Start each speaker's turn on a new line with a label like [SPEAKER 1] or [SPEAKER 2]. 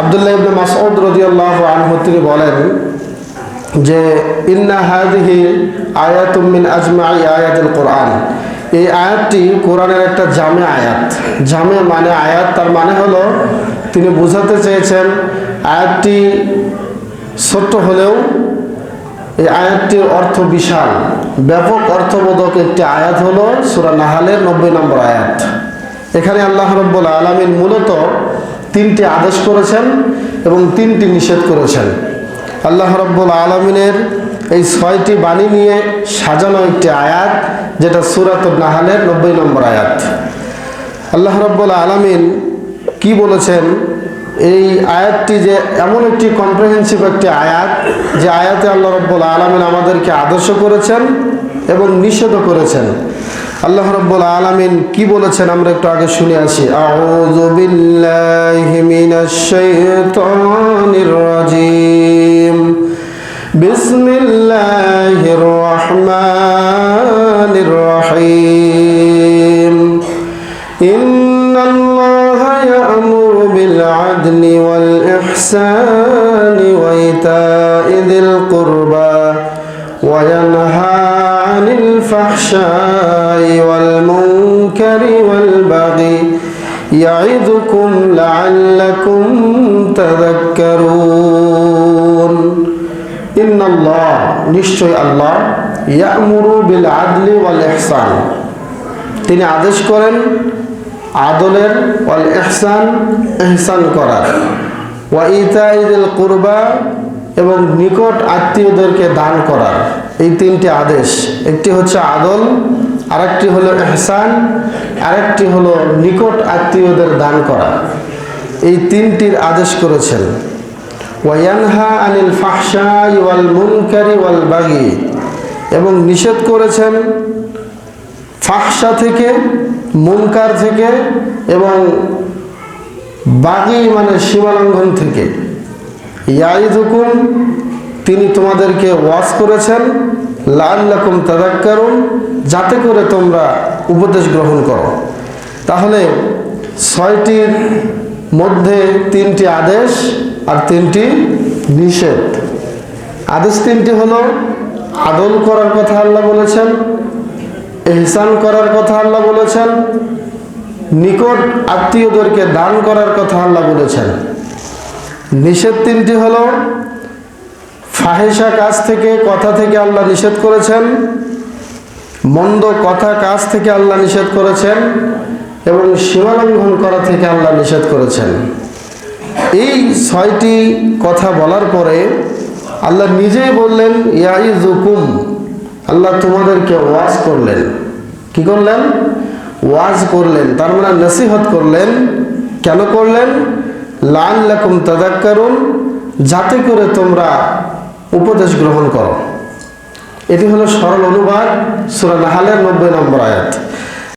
[SPEAKER 1] আবদুল্লাহ ইবনে মাসউদ রাদিয়াল্লাহু আনহু তিনি বলেন যে, ইন্না হাদিহি আয়াতুম মিন আজমাই আয়াতুল কোরআন। এই আয়াতটি কোরআনের একটা জামে আয়াত। জামে মানে আয়াত, তার মানে হলো তিনি বোঝাতে চেয়েছেন আয়াতটি ছোট্ট হলেও এই আয়াতটির অর্থ বিশাল। ব্যাপক অর্থবোধক একটি আয়াত হলো সুরা নাহালের নব্বই নম্বর আয়াত। এখানে আল্লাহ রব্বুল আলমিন মূলত তিনটি আদেশ করেছেন এবং তিনটি নিষেধ করেছেন। আল্লাহ রব্বুল আলমিনের এই ছয়টি বাণী নিয়ে সাজানো একটি আয়াত, যেটা সুরাত নাহালের নব্বই নম্বর আয়াত। আল্লাহ রব্বুল আলমিন কি বলেছেন? এই আয়াতটি যে এমন একটি কম্প্রিহেন্সিভ একটি আয়াত, যে আয়াতে আল্লাহ রব্বুল আলমিন আমাদেরকে আদর্শ করেছেন এবং নিষেধও করেছেন। আল্লাহ রব্বুল আলামিন কি বলেছেন আমরা একটু আগে শুনে আসি। আউযু বিল্লাহি মিনাশ শাইতানির রাজিম। বিসমিল্লাহির রহমানির রহিম। ইন্নাল্লাহা ইয়া'মুরু বিল আদলি ওয়াল ইহসানি ওয়া ইতা'ইদিল কুরবা ওয়া ইয়ানহা عن الفحشاء والمنكر والبغي يعظكم لعلكم تذكرون إن الله নিশ্চয় আল্লাহ ইয়ামুরু বিল আদলি ওয়াল ইহসান তিনি আদেশ করেন আদলের ওয়াল ইহসান ইহসান করার ওয়া ইতাইদুল কুরবা এবং নিকট আত্মীয়দেরকে দান করার এই তিনটি আদেশ। একটি হচ্ছে আদল, আরেকটি হলো ইহসান, আরেকটি হলো নিকট আত্মীয়দের দান করা। এই তিনটির আদেশ করেছেন। ওয়ায়ানহা আনিল ফাহশাই ওয়াল মুনকারি ওয়াল বাগি। এবং নিষেধ করেছেন ফাহসা থেকে, মুনকার থেকে এবং বাগি মানে সীমালঙ্ঘন থেকে। ইয়াইদুকুম তিনি তোমাদেরকে ওয়াজ করেছেন লাল্লাকুম তাদাক্কারুন যাতে করে তোমরা উপদেশ গ্রহণ করো। তাহলে ছয়টির মধ্যে তিনটি আদেশ আর তিনটি নিষেধ। আদেশ তিনটি হলো, আদল করার কথা আল্লাহ বলেছেন এহসান করার কথা আল্লাহ বলেছেন, নিকট আত্মীয়দেরকে দান করার কথা আল্লাহ বলেছেন। নিষেধ তিনটি হলো ফাহেসা কাজ থেকে কথা থেকে আল্লাহ নিষেধ করেছেন, মন্দ কথা কাজ থেকে আল্লাহ নিষেধ করেছেন, এবং সীমালঙ্ঘন করা থেকে আল্লাহ নিষেধ করেছেন। এই ছয়টি কথা বলার পরে আল্লাহ নিজেই বললেন ইয়াই জুকুম আল্লাহ তোমাদেরকে ওয়াজ করলেন। কি করলেন? ওয়াজ করলেন, তার মানে নসিহত করলেন। কেন করলেন? লাল লাকুম তাদাক্কারুন যাতে করে তোমরা উপদেশ গ্রহণ করো। এটি হলো সরল অনুবাদ, সুরা হালের নব্বই নম্বর আয়াত।